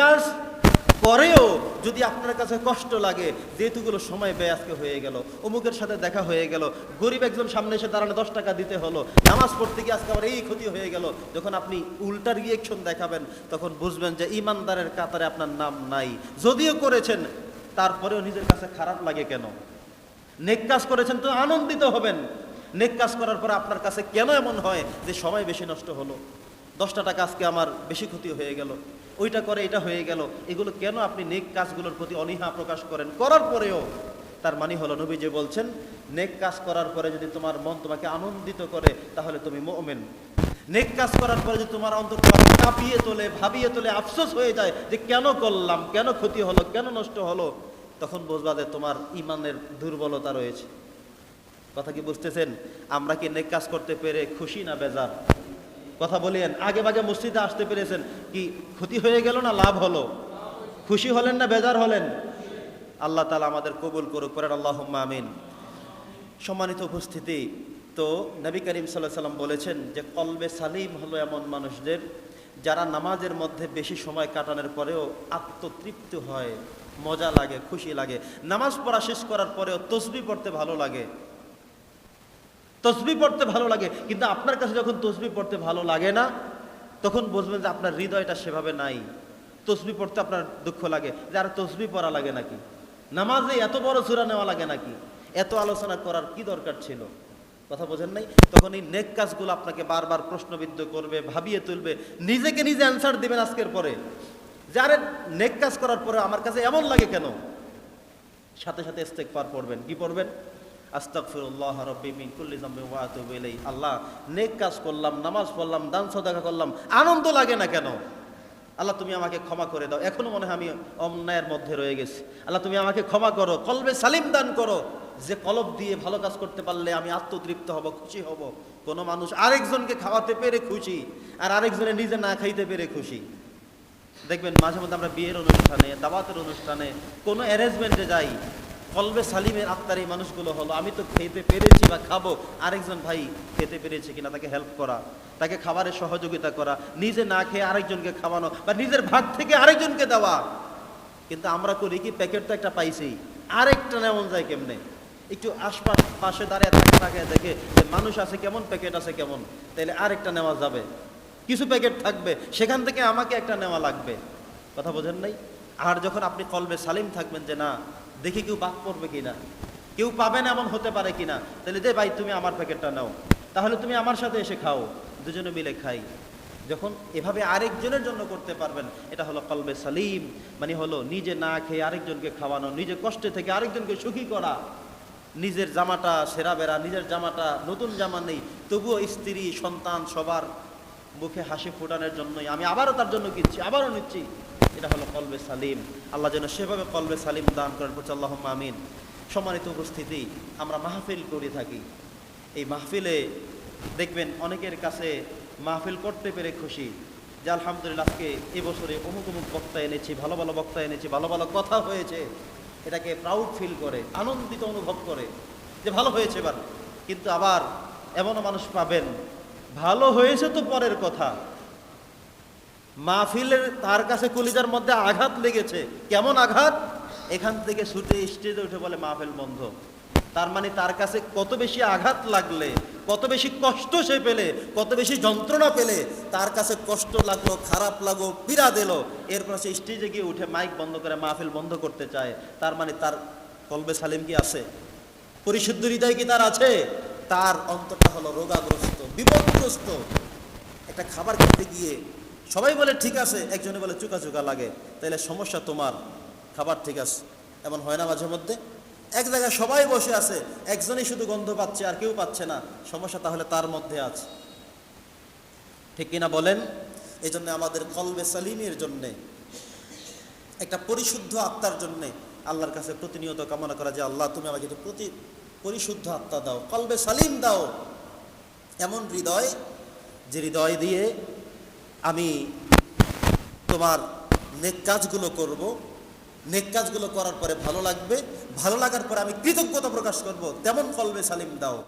কাজ করেও যদি আপনার কাছে কষ্ট লাগে, যেহেতুগুলো সময় ব্যয় আজকে হয়ে গেল, অমুকের সাথে দেখা হয়ে গেল, গরিব একজন সামনে এসে দাঁড়ানো দশ টাকা দিতে হলো, নামাজ পড়তে গিয়ে আজকে আমার এই ক্ষতি হয়ে গেল, যখন আপনি উল্টার রিয়েকশন দেখাবেন, তখন বুঝবেন যে ইমানদারের কাতারে আপনার নাম নাই। যদিও করেছেন, তারপরেও নিজের কাছে খারাপ লাগে কেন? নেক কাজ করেছেন তো আনন্দিত হবেন। নেক কাজ করার পর আপনার কাছে কেন এমন হয় যে সময় বেশি নষ্ট হলো? দশটা টাকা আজকে আমার বেশি ক্ষতি হয়ে গেল, ওইটা করে, এটা হয়ে গেল, এগুলো কেন আপনি নেক কাজগুলোর প্রতি অনীহা প্রকাশ করেন? করার পরেও, তার মানে হলো নবী যে বলছেন, নেক কাজ করার পরে যদি তোমার মন তোমাকে আনন্দিত করে, তাহলে তুমি মোমেন। নেক কাজ করার পরে যদি তোমার অন্তর কাঁপিয়ে তোলে, ভাবিয়ে তোলে, আফসোস হয়ে যায় যে কেন করলাম, কেন ক্ষতি হলো, কেন নষ্ট হলো, তখন বুঝবা যে তোমার ইমানের দুর্বলতা রয়েছে। কথা কি বুঝতেছেন? আমরা কি নেক কাজ করতে পেরে খুশি না বেজার? কথা বলেন আগে বাগে মসজিদে আসতে পেরেছেন। কি ক্ষতি হয়ে গেল না লাভ হলো? খুশি হলেন না বেজার হলেন? আল্লাহ তালা আমাদের কবুল করুক করেন আল্লাহ আমিন। সম্মানিত উপস্থিতি, তো নবী করিম সাল্লাহ সাল্লাম বলেছেন যে, কলবে সালিম হলো এমন মানুষদের যারা নামাজের মধ্যে বেশি সময় কাটানোর পরেও আত্মতৃপ্ত হয়, মজা লাগে, খুশি লাগে। নামাজ পড়া শেষ করার পরেও তসবি পড়তে ভালো লাগে। তসবি পড়তে ভালো লাগে, কিন্তু আপনার কাছে যখন তসবি পড়তে ভালো লাগে না, তখন বুঝবেন যে আপনার হৃদয়টা সেভাবে নাই। তসবি পড়তে আপনার দুঃখ লাগে, যে আর তসবি পড়া লাগে নাকি? নামাজে এত বড় সুরা নেওয়া লাগে নাকি? এত আলোচনা করার কি দরকার ছিল? কথা বোঝেন নাই? তখন এই নেক কাজগুলো আপনাকে বারবার প্রশ্নবিদ্ধ করবে, ভাবিয়ে তুলবে, নিজেকে নিজে অ্যান্সার দিবেন আজকের পরে। যারে নেক কাজ করার পরে আমার কাছে এমন লাগে কেন? সাথে সাথে ইস্তেগফার পড়বেন, কি পড়বেন? আস্তাগফিরুল্লাহ রাব্বি মিন কুল্লি যামবিন ওয়া আতুবু ইলাইহি। আল্লাহ, নেক কাজ করলাম, নামাজ পড়লাম, দান সদাকা করলাম, আনন্দ লাগে না কেন? আল্লাহ, তুমি আমাকে ক্ষমা করে দাও। এখনও মনে হয় আমি অন্যায়ের মধ্যে রয়ে গেছি। আল্লাহ, তুমি আমাকে ক্ষমা করো, কলবে সালিম দান করো। যে কলব দিয়ে ভালো কাজ করতে পারলে আমি আত্মতৃপ্ত হব, খুশি হব। কোনো মানুষ আরেকজনকে খাওয়াতে পেরে খুশি, আর আরেকজনে নিজে না খাইতে পেরে খুশি। দেখবেন, মাঝে মধ্যে আমরা বিয়ের অনুষ্ঠানে, দাওয়াতের অনুষ্ঠানে কোনো অ্যারেঞ্জমেন্টে যাই কলবে সালিমের আত্মার এই মানুষগুলো হলো, আমি তো খেতে পেরেছি বা খাব, আরেকজন ভাই খেতে পেরেছে কিনা তাকে হেল্প করা, তাকে খাবারের সহযোগিতা করা, নিজে না খেয়ে আরেকজনকে খাওয়ানো বা নিজের ভাগ থেকে আরেকজনকে দেওয়া। কিন্তু আমরা করি কি প্যাকেট তো একটা পাইছি আরেকটা নেমন যায় কেমনে? একটু আশপাশ, পাশে দাঁড়িয়ে থাকে দেখে যে মানুষ আছে কেমন প্যাকেট আছে কেমন তাহলে আরেকটা নেওয়া যাবে। কিছু প্যাকেট থাকবে, সেখান থেকে আমাকে একটা নেওয়া লাগবে। কথা বোঝেন নাই? আর যখন আপনি কলবে সালিম থাকবেন যে না, দেখি কেউ বাদ পড়বে কিনা, কেউ পাবে না এমন হতে পারে কিনা, তাহলে দে ভাই তুমি আমার প্যাকেটটা নাও, তাহলে তুমি আমার সাথে এসে খাও, দুজনে মিলে খাই। যখন এভাবে আরেকজনের জন্য করতে পারবেন, এটা হলো কলবে সালিম মানে হলো নিজে না খেয়ে আরেকজনকে খাওয়ানো, নিজে কষ্টে থেকে আরেকজনকে সুখী করা। নিজের জামাটা সেরা বেড়া, নিজের জামাটা নতুন জামা নেই, তবুও স্ত্রী, সন্তান সবার মুখে হাসি ফোটানোর জন্যই। আমি আবারও তার জন্য কিনছি, আবারও নিচ্ছি। এটা হলো কলবে সালিম। আল্লাহ যেন সেভাবে কলবে সালিম দান করেন, বলছে আল্লাহ আমিন। সম্মানিত উপস্থিতি, আমরা মাহফিল করে থাকি। এই মাহফিলে দেখবেন অনেকের কাছে মাহফিল করতে পেরে খুশি। যে আলহামদুলিল্লাহ আজকে এবছরে অমুক অমুক বক্তা এনেছি, ভালো ভালো বক্তা এনেছি, ভালো ভালো কথা হয়েছে। এটাকে প্রাউড ফিল করে, আনন্দিত অনুভব করে যে ভালো হয়েছে এবার। কিন্তু আবার এমনও মানুষ পাবেন, ভালো হয়েছে তো পরের কথা। মাহফিলের তার কাছে কলিজার মধ্যে আঘাত লেগেছে। কেমন আঘাত? এখান থেকে ছুটে স্টেজে উঠে বলে, মাহফিল বন্ধ। তার মানে তার কাছে কত বেশি আঘাত লাগলে, কত বেশি কষ্ট সে পেলে, কত বেশি যন্ত্রণা পেলে, তার কাছে কষ্ট লাগল, খারাপ লাগল পীড়া দিল এরপর সে স্টেজে গিয়ে উঠে মাইক বন্ধ করে মাহফিল বন্ধ করতে চায়। তার মানে তার কলবে সালিম কি আছে? পরিশুদ্ধ হৃদয় কি তার আছে? তার অন্তরটা হলো রোগাগ্রস্ত, বিপদগ্রস্ত। একটা খাবার খেতে গিয়ে সবাই বলে, ঠিক আছে। একজনে বলে, চুকা চুকা লাগে। তাহলে সমস্যা তোমার। খাবার ঠিক আছে। এমন হয় না মাঝে মধ্যে? এক জায়গায় সবাই বসে আছে, একজনই শুধু গন্ধ পাচ্ছে আর কেউ পাচ্ছে না। সমস্যা তাহলে তার মধ্যে আছে। ঠিক কিনা বলেন? এই জন্য আমাদের কলবে সালিমের জন্যে, একটা পরিশুদ্ধ আত্মার জন্যে আল্লাহর কাছে প্রতিনিয়ত কামনা করা যে, আল্লাহ, তুমি আমাকে প্রতি, পরিশুদ্ধ আত্মা দাও, কলবে সালিম দাও। এমন হৃদয়, যে হৃদয় দিয়ে আমি তোমার নেক কাজগুলো করব। নেক কাজগুলো করার পরে ভালো লাগবে। ভালো লাগার পরে আমি কৃতজ্ঞতা প্রকাশ করব। তেমন ফলবে সালিম দাও।